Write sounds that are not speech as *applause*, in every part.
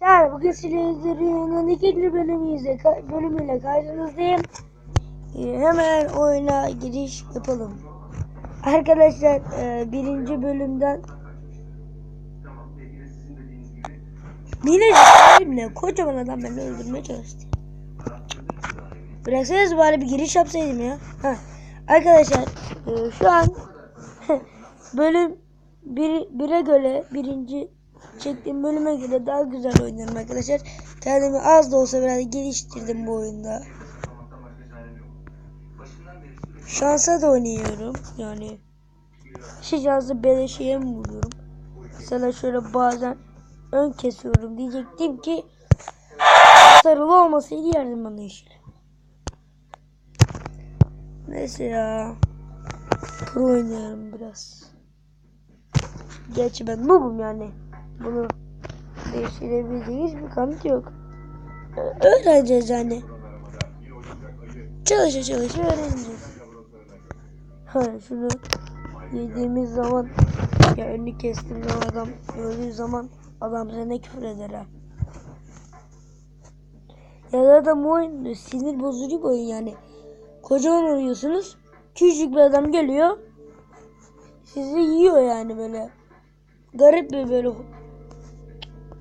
Arkadaşlar bugün Silivri'nin ikinci bölümüyle, bölümüyle karşınızdayım. Ee, hemen oyuna giriş yapalım. Arkadaşlar e, birinci bölümden Minecik abimle kocaman adam beni öldürmeye çalıştı. Bıraksanız bari bir giriş yapsaydım ya. Heh. Arkadaşlar e, şu an *laughs* bölüm bir, bire göre birinci çektiğim bölüme göre daha güzel oynuyorum arkadaşlar. Kendimi az da olsa biraz geliştirdim bu oyunda. Şansa da oynuyorum. Yani şu şansı beleşeye mi vuruyorum? Mesela şöyle bazen ön kesiyorum. Diyecektim ki sarılı olmasaydı yerdim bana işle. Neyse ya. Pro oynuyorum biraz. Gerçi ben noobum yani. Bunu değiştirebilecek hiçbir kanıt yok. Öğreneceğiz yani. Çalışa çalışa öğreneceğiz. Ha şunu yediğimiz zaman ya önünü kestiğim zaman adam gördüğü zaman adam sana küfür eder ha. Ya zaten bu oyun sinir bozucu bir oyun yani. Kocaman oynuyorsunuz. Küçük bir adam geliyor. Sizi yiyor yani böyle. Garip bir böyle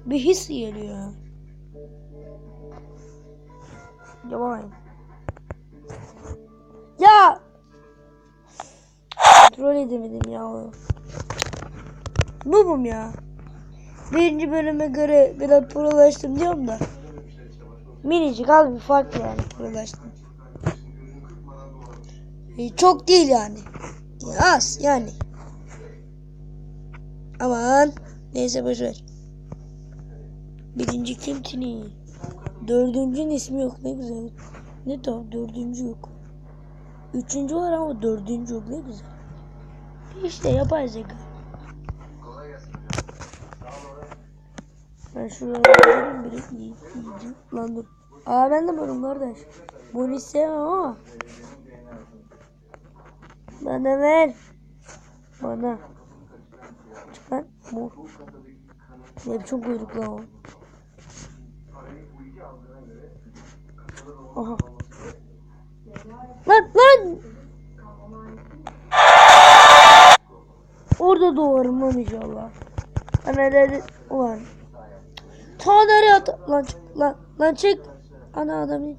bir his geliyor. Yapamayın. Ya! Kontrol edemedim ya onu. Noobum ya. Birinci bölüme göre biraz prolaştım diyorum da. Minicik az bir fark yani prolaştım. E, çok değil yani. E, az yani. Aman. Neyse boşver. Birinci kim Tini? Dördüncünün ismi yok ne güzel. Ne tuhaf dördüncü yok. Üçüncü var ama dördüncü yok ne güzel. İşte yapay zeka. Ben gidelim biri iyiyim. Lan dur. Aa ben de varım kardeş. Bunu sevmem ama. Bana ver. Bana. Çıkar. Mor. Ne biçim kuyruk lan. Aha. Lan lan. Orada doğarım lan inşallah. Ana dedi. Ulan. Ta nereye at? Lan çık. Lan, lan çık. Ana adam değil.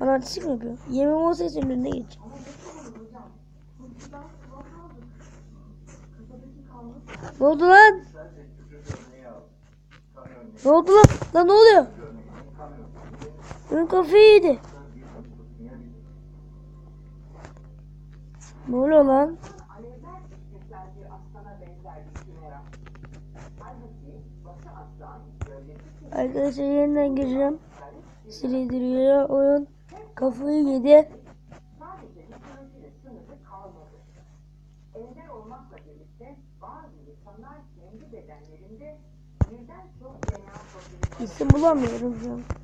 Bana artistik mi yapıyor? Yemin olsa senin önüne geç. Ne oldu lan? Ne oldu lan? Lan ne oluyor? Ön kafayı yedi. Ne oluyor lan? Arkadaşlar yeniden gireceğim. Silidiriyor oyun. Kafayı yedi. İsim bulamıyorum şu.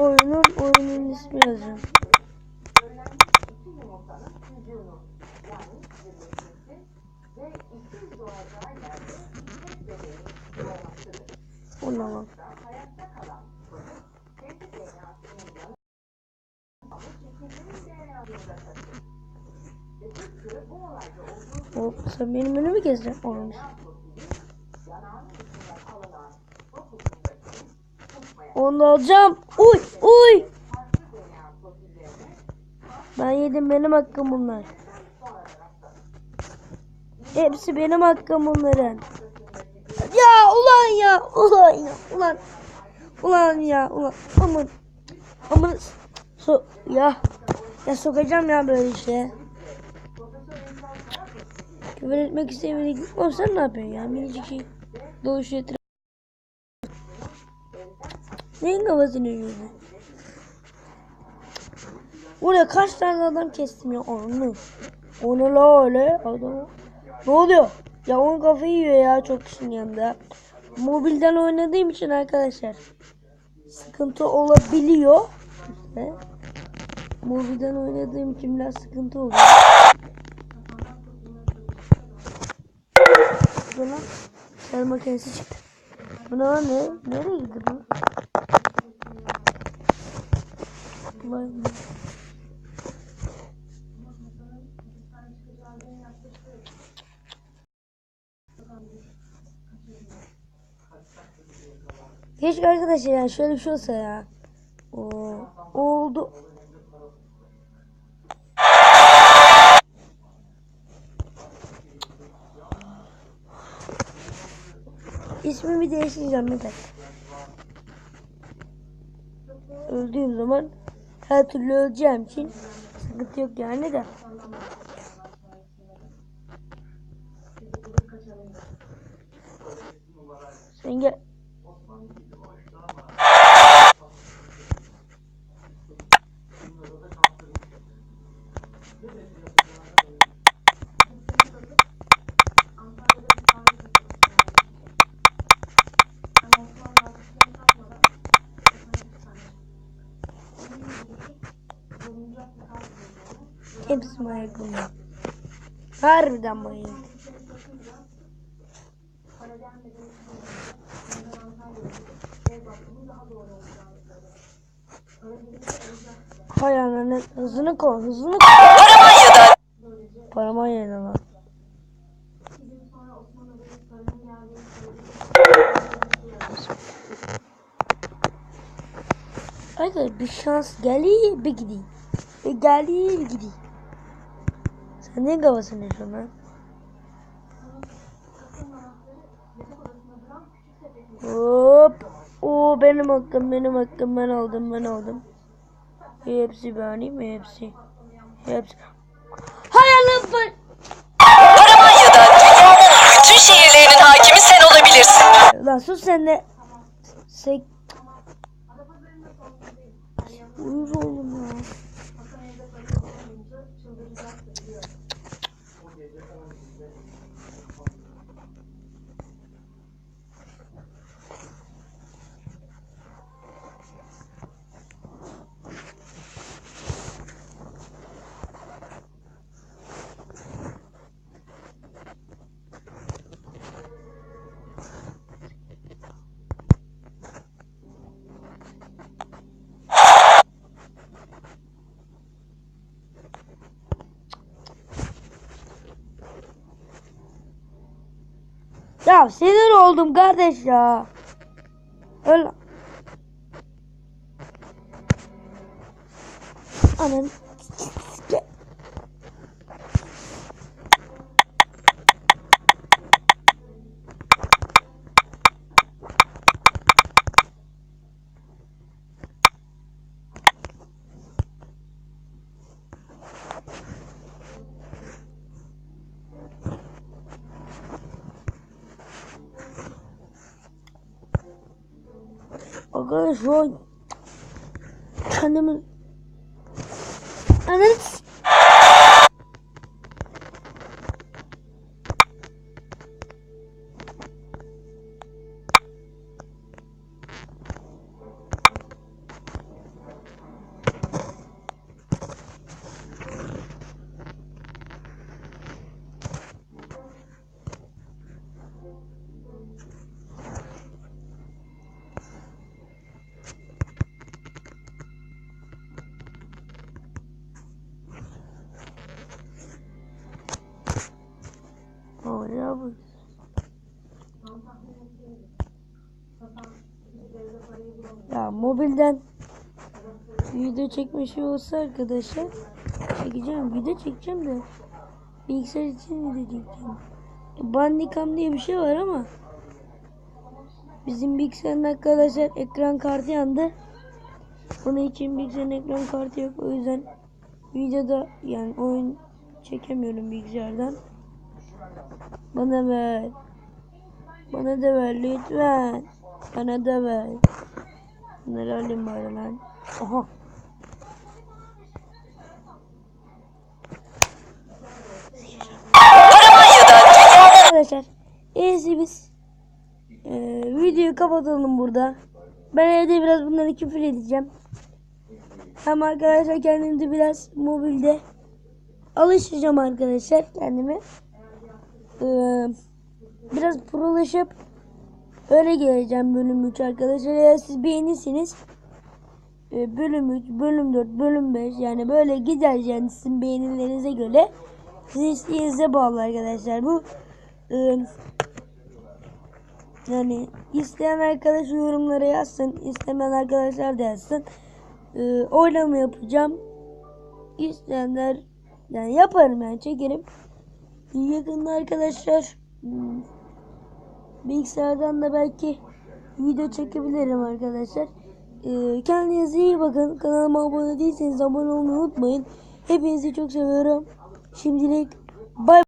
Oyunun oyunun ismi yazacağım. iki yumurtanın çocuğunu yani birleşmesi ve ikiz doğacağı yerde tek bebeğin doğmasıdır. Olamam. Hayatta kalan çocuk kendi DNA'sının yanı ama çekirdeğin DNA'sını da taşır. Ve tıpkı bu olayda olduğu O, sen benim önümü keseceksin. Olmuş. Onu alacağım. Uy uy. Ben yedim benim hakkım bunlar. Hepsi benim hakkım bunların. Ya ulan ya ulan ya ulan. Ulan ya ulan aman. Aman so ya. Ya sokacağım ya böyle işe. Küfür etmek istemedik. Oğlum sen ne yapıyorsun ya? Minicik şey. Doğuşu etrafı. Neyin kafasını yiyorsun? Oraya kaç tane adam kestim ya onu. O ne la öyle adam. Ne oluyor? Ya onun kafayı yiyor ya çok kişinin yanında. Mobilden oynadığım için arkadaşlar sıkıntı olabiliyor. İşte. Mobilden oynadığım için biraz sıkıntı oluyor. Lan. Sel makinesi çıktı. Bu ne? Nereye gitti bu? Vay be. Keşke arkadaşlar yani şöyle bir şey olsa ya. Oo, oldu. İsmimi değiştireceğim bir dakika. Öldüğüm zaman her türlü öleceğim için sıkıntı yok yani de. Sen gel. Hepsi manyak bunlar. Harbiden manyak. Hay ananı hızını koy hızını koy. Paramanya'da Paramanya'yla lan. Arkadaşlar bir şans geliyor bir gidiyor. Bir geliyor. Sen ne kafasını yaşıyorsun lan? Hop. O benim hakkım benim hakkım ben aldım ben aldım. Hepsi benim hepsi. Hepsi. Hay Allah ben. Paramanya'da dünyanın bütün şehirlerinin hakimi sen olabilirsin. Lan sus sen de. Sek. Uyuz oldum ya. Ya sinir oldum kardeş ya. Öyle. Anam. Arkadaş şu an kendimi Ananı Ya mobilden video çekme şey olsa arkadaşlar çekeceğim video çekeceğim de bilgisayar için video çekeceğim. Bandicam diye bir şey var ama bizim bilgisayarın arkadaşlar ekran kartı yandı. Bunun için bilgisayarın ekran kartı yok o yüzden videoda yani oyun çekemiyorum bilgisayardan. Bana ver. Bana da ver lütfen. Bana da ver. Bunları alayım bari. Paramanya'da dünyanın Arkadaşlar iyisi biz e, videoyu kapatalım burada. Ben evde biraz bunları küfür edeceğim. Hem arkadaşlar kendimizi biraz mobilde alışacağım arkadaşlar kendimi. Ee, biraz prolaşıp Öyle geleceğim bölüm 3 arkadaşlar. Eğer siz beğenirseniz e, bölüm 3, bölüm 4, bölüm 5 yani böyle gider yani sizin beğenilerinize göre sizin isteğinize bağlı arkadaşlar. Bu e, yani isteyen arkadaş yorumlara yazsın. istemeyen arkadaşlar da yazsın. E, oylama yapacağım. İsteyenler yani yaparım yani çekerim. Yakında arkadaşlar hmm, bilgisayardan da belki video çekebilirim arkadaşlar. Ee, kendinize iyi bakın. Kanalıma abone değilseniz abone olmayı unutmayın. Hepinizi çok seviyorum. Şimdilik bay